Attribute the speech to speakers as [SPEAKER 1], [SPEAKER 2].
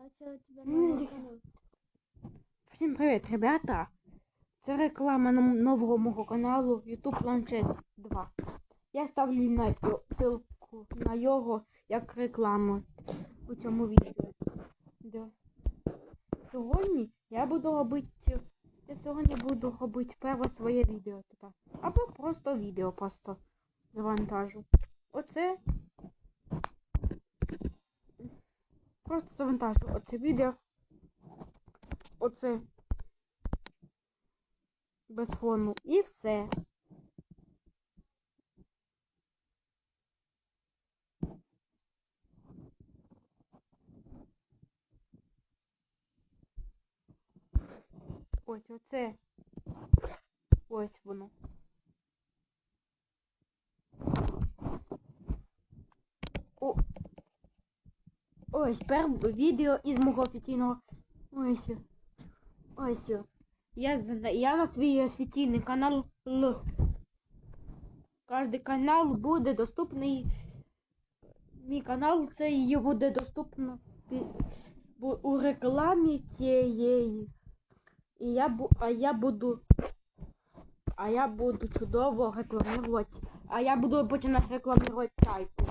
[SPEAKER 1] А что у
[SPEAKER 2] я-
[SPEAKER 1] канал?
[SPEAKER 2] Всім привіт, ребята! Це реклама на нового мого каналу YouTube Launcher 2. Я ставлю на ссылку на його як рекламу у цьому відео. Да. Сьогодні я буду робити. Я сьогодні буду робити перше своє відео. Або просто відео просто завантажу. Оце. Просто завантажу оце відео. Оце. Без фону. І все. Ось оце. Ось воно. Ось пер відео із мого офіційного. Ось. Ось. Я, я на свій офіційний канал. Кожний канал буде доступний. Мій канал цей буде доступно у рекламі цієї. І я бу, а я буду. А я буду чудово рекламувати. А я буду починати рекламувати сайти.